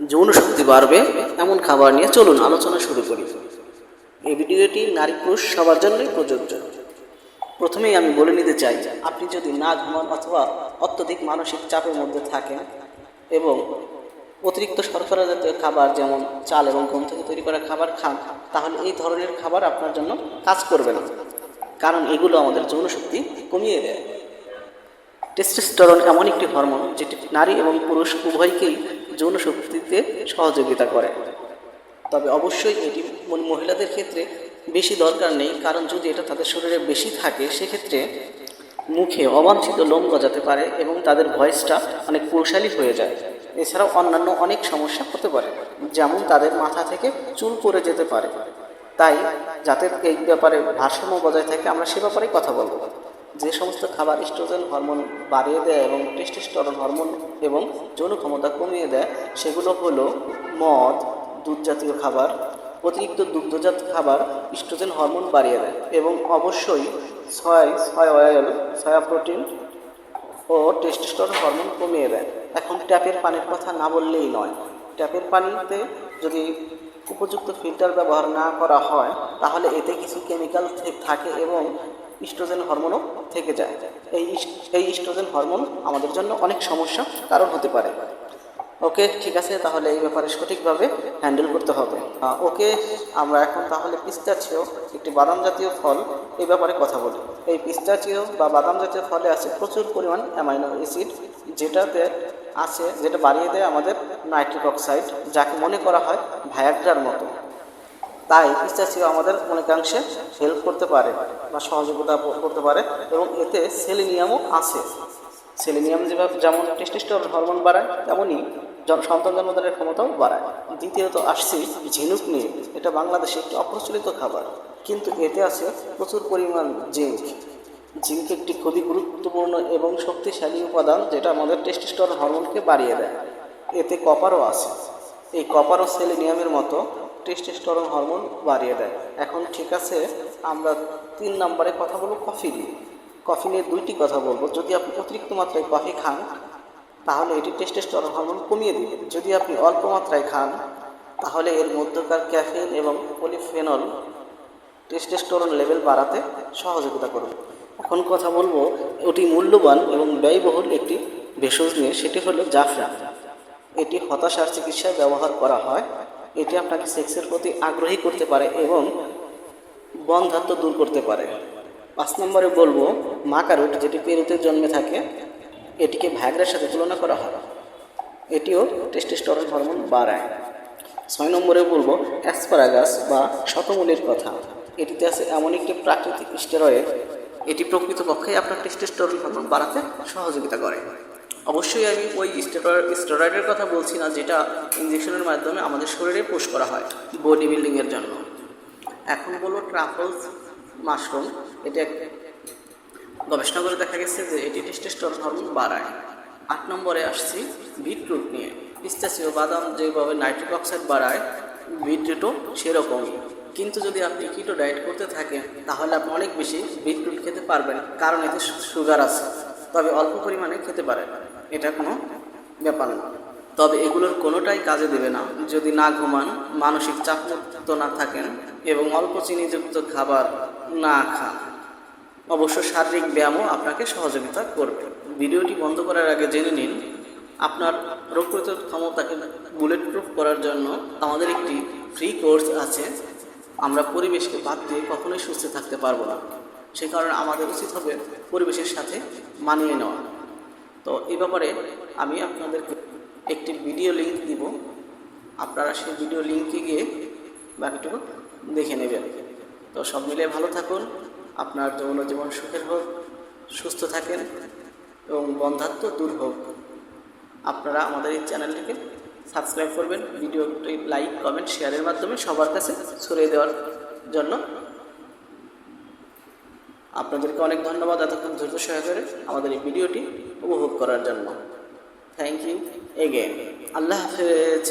যৌন শক্তি বাড়বে, এমন খাবার নিয়ে চলুন আলোচনা শুরু করি। এই ভিডিওটি নারী পুরুষ সবার জন্যই প্রযোজ্য। প্রথমেই আমি বলে নিতে চাই, আপনি যদি না ঘুমান অথবা অত্যধিক মানসিক চাপের মধ্যে থাকেন এবং অতিরিক্ত শর্করা জাতীয় খাবার যেমন চাল এবং গম থেকে তৈরি করা খাবার খান, তাহলে এই ধরনের খাবার আপনার জন্য কাজ করবে না। কারণ এগুলো আমাদের যৌন শক্তি কমিয়ে দেয়। টেস্টোস্টেরন এমন একটি হরমোন যেটি নারী এবং পুরুষ উভয়কেই যৌন শক্তিতে সহযোগিতা করে। তবে অবশ্যই এটি মহিলাদের ক্ষেত্রে বেশি দরকার নেই, কারণ যদি এটা তাদের শরীরে বেশি থাকে, সেক্ষেত্রে মুখে অবাঞ্ছিত লোম গজাতে পারে এবং তাদের ভয়েসটা অনেক পুরুষালী হয়ে যায়। এছাড়াও অন্যান্য অনেক সমস্যা হতে পারে, যেমন তাদের মাথা থেকে চুল পড়ে যেতে পারে। তাই যাতে এই ব্যাপারে ভারসাম্য বজায় থাকে, আমরা সে ব্যাপারেই কথা বলব। যে সমস্ত খাবার ইস্ট্রোজেন হরমোন বাড়িয়ে দেয় এবং টেস্টোস্টেরন হরমোন এবং যৌন ক্ষমতা কমিয়ে দেয়, সেগুলো হলো মদ, দুধ জাতীয় খাবার, অতিরিক্ত দুগ্ধজাত খাবার স্ট্রোজেন হরমোন বাড়িয়ে দেয় এবং অবশ্যই soy soy oil soya protein ও টেস্টোস্টেরন হরমোন কমিয়ে দেয়। এখন ট্যাপের পানির কথা না বললেই নয়। ট্যাপের পানিতে যদি উপযুক্ত ফিল্টার ব্যবহার না করা হয়, তাহলে এতে কিছু কেমিক্যাল থাকে এবং ইস্ট্রোজেন হরমোনও থেকে যায়। এই এই ইস্ট্রোজেন হরমোন আমাদের জন্য অনেক সমস্যা কারণ হতে পারে। ওকে, ঠিক আছে, তাহলে এই ব্যাপারে সঠিকভাবে হ্যান্ডেল করতে হবে। ওকে, আমরা এখন তাহলে পিস্তাচিও একটি বাদাম জাতীয় ফল, এই ব্যাপারে কথা বলি। এই পিস্তাচিও বা বাদাম জাতীয় ফলে আছে প্রচুর পরিমাণ অ্যামাইনো অ্যাসিড যেটাতে আছে, যেটা বাড়িয়ে দেয় আমাদের নাইট্রিক অক্সাইড, যাকে মনে করা হয় ভায়াগ্রার মতো। তাই পিস্তাচিও আমাদের অনেকাংশে হেল্প করতে পারে বা সহযোগিতা করতে পারে এবং এতে সেলিনিয়ামও আছে। সেলিনিয়াম যেভাবে যেমন টেস্টোস্টেরন হরমোন বাড়ায় তেমনই সন্তান জন্মদানের ক্ষমতাও বাড়ায়। দ্বিতীয়ত আসছি ঝিনুক নিয়ে। এটা বাংলাদেশে একটি অপ্রচলিত খাবার। কিন্তু এতে আছে প্রচুর পরিমাণ জিঙ্ক। জিঙ্ক একটি খুবই গুরুত্বপূর্ণ এবং শক্তিশালী উপাদান যেটা আমাদের টেস্টোস্টেরন হরমোনকে বাড়িয়ে দেয়। এতে কপারও আছে। এই কপার ও সেলিনিয়ামের মতো টেস্টোস্টেরন হরমোন বাড়িয়ে দেয়। এখন ঠিক আছে, আমরা তিন নম্বরে কথা বলব কফি নিয়ে। কফি নিয়ে দুইটি কথা বলব। যদি আপনি অতিরিক্ত মাত্রায় কফি খান, তাহলে এটি টেস্টোস্টেরন হরমোন কমিয়ে দিবে। যদি আপনি অল্প মাত্রায় খান, তাহলে এর মধ্যকার ক্যাফিন এবং পলিফেনল টেস্টোস্টেরন লেভেল বাড়াতে সহযোগিতা করবে। এখন কথা বলব, অতি মূল্যবান এবং ব্যয়বহুল একটি ভেষজ নিয়ে, সেটি হলো জাফরান। এটি হতাশার চিকিৎসায় ব্যবহার করা হয়। এটি আপনাকে সেক্সের প্রতি আগ্রহী করতে পারে এবং বন্ধাত্ম দূর করতে পারে। পাঁচ নম্বরে বলব, মাকারুট, যেটি পেরুতে জন্মে থাকে, এটিকে ভ্যাগ্রার সাথে তুলনা করা হয়। এটিও টেস্টোস্টেরন হরমোন বাড়ায়। ছয় নম্বরে বলব অ্যাসপারাগাস বা শতমূলের কথা। এটিতে আছে এমন একটি প্রাকৃতিক স্টেরয়েড এটি প্রকৃতপক্ষে আপনার টেস্টোস্টেরন হরমোন বাড়াতে সহযোগিতা করে। অবশ্যই আমি ওই স্টেরয়েড, স্টেরয়েডের কথা বলছি না, যেটা ইঞ্জেকশনের মাধ্যমে আমাদের শরীরে পুশ করা হয় বডি বিল্ডিংয়ের জন্য। এখন বলব ট্রাফলস মাশরুম এটা গবেষণা করে দেখা গেছে যে এটি টেস্টোস্টেরন হরমোন বাড়ায়। আট নম্বরে আসছি বিটরুট নিয়ে। পিস্তাচিও বাদাম যেভাবে নাইট্রিক অক্সাইড বাড়ায় বিটরুটও সেরকমই। কিন্তু যদি আপনি কিটো ডায়েট করতে থাকেন, তাহলে আপনি অনেক বেশি বিটরুট খেতে পারবেন, কারণ এতে সুগার আছে। তবে অল্প পরিমাণে খেতে পারেন। এটা কোনো ব্যাপার না। তবে এগুলোর কোনোটাই কাজে দেবে না। যদি না ঘুমান, মানসিক চাপমুক্ত না থাকেন এবং অল্প চিনিযুক্ত খাবার না খান, অবশ্য শারীরিক ব্যায়ামও আপনাকে সহযোগিতা করবে। ভিডিওটি বন্ধ করার আগে জেনে নিন, আপনার রোগ প্রতিরোধ ক্ষমতাকে বুলেট প্রুফ করার জন্য আমাদের একটি ফ্রি কোর্স আছে। আমরা পরিবেশকে বাদ দিয়ে কখনোই সুস্থ থাকতে পারব না। সে কারণে আমাদের উচিত হবে পরিবেশের সাথে মানিয়ে নেওয়া। তো এ ব্যাপারে আমি আপনাদেরকে একটি ভিডিও লিঙ্ক দিব। আপনারা সেই ভিডিও লিঙ্কে গিয়ে বাকিটুকু দেখে নেবেন। তো সব মিলিয়ে ভালো থাকুন, আপনার যৌন জীবন সুখের হোক, সুস্থ থাকেন এবং বন্ধাত্ম দূর হোক। আপনারা আমাদের এই চ্যানেলটিকে সাবস্ক্রাইব করবেন ভিডিওটি লাইক কমেন্ট শেয়ারের মাধ্যমে সবার কাছে ছড়িয়ে দেওয়ার জন্য আপনাদেরকে অনেক ধন্যবাদ এতক্ষণ ধৈর্য সহকারে আমাদের এই ভিডিওটি উপভোগ করার জন্য। থ্যাংক ইউ এগেন আল্লাহ হাফেজ।